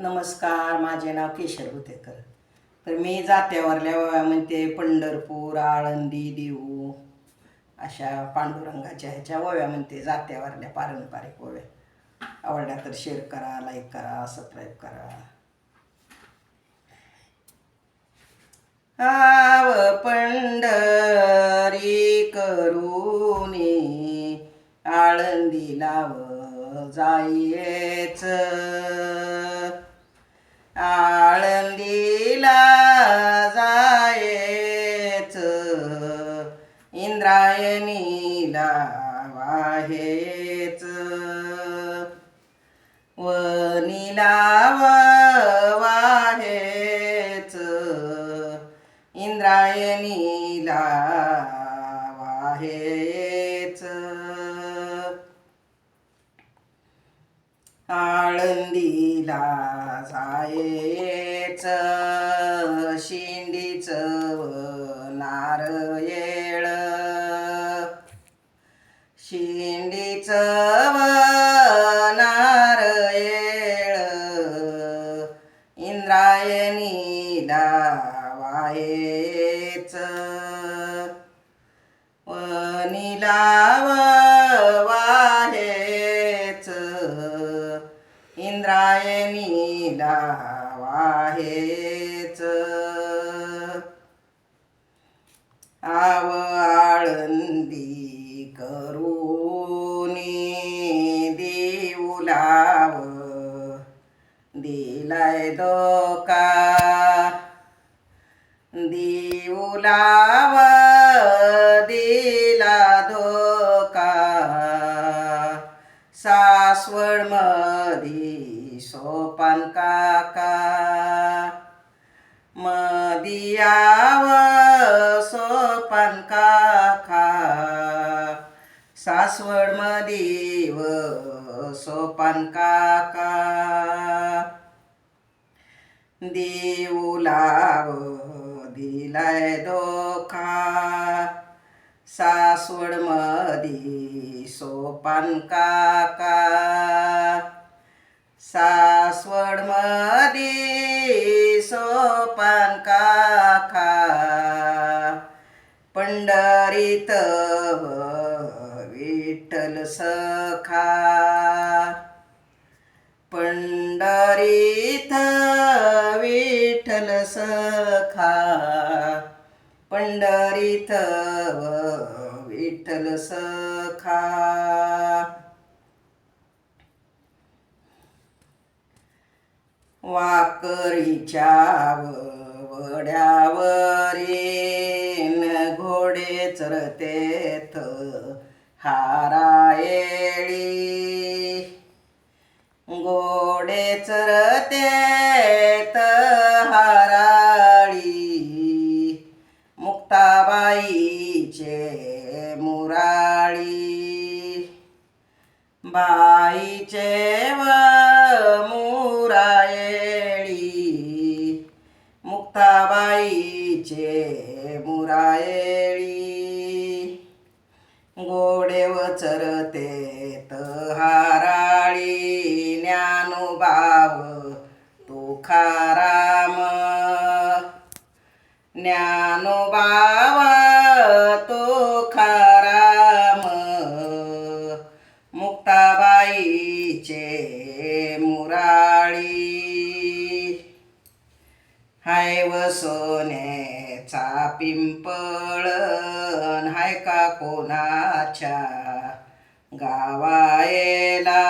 नमस्कार माझे नाव केशर भुतेकर तर मी जात्यावरल्या ओव्या म्हणते पंढरपूर आळंदी देऊ अशा पांडुरंगाच्या ह्याच्या ओव्या म्हणते जात्यावरल्या पारंपरिक ओव्या. आवडल्या तर शेअर करा लाईक करा सबस्क्राईब करा. आव पंढरी करूनी आळंदी लाव जायच. आहेच. वनीला वाहेच इंद्रायणीला वाहेच आळंदीला जायच. शिंडीच नारयेळ शिंडीच नारयेळ इंद्रायणी वाहेच वनीला वाहेच इंद्रायणी वाहेच आव आळंदी देऊलाव दिला धोका. सासवड मधी सोपान काका. मदियाव सोपान काका. सासवड मदीव सोपान काका. देऊलाव भिलाय धोका. सासवड मधी सोपान काका. सासवड मधी सोपान काका. पंढरीत विठ्ठल सखा. पंढरीत विठ्ठल सखा. पंढरीत विठ्ठल सखा. वाकरीच्या वड्यावरीन घोडे चरतेत हाराये मुक्ताबाईचे मुराळी. बाईचे व मुरायळी. मुक्ताबाईचे मुरायळी. गोडे वचरते हाराळी. ज्ञानुभाव तुकाराम तो खराम. मुक्ताबाईचे मुराळी. हाय व सोन्याचा पिंपळ हाय का कोणाच्या गावायला?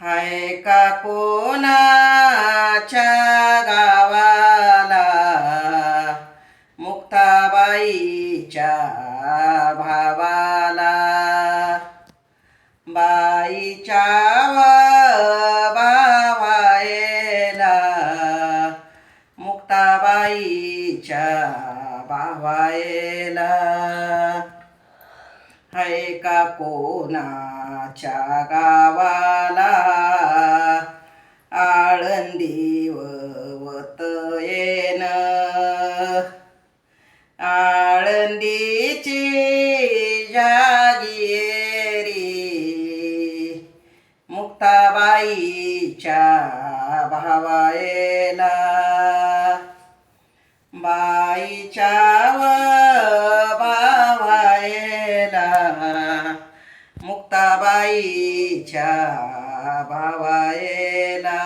हाय का कोणाच्या एका कोणाच्या गावाला आळंदी वत येन आळंदीची जागिरी मुक्ताबाईच्या भावायला. बाईच्या व मुक्ताबाईच्या भावायला.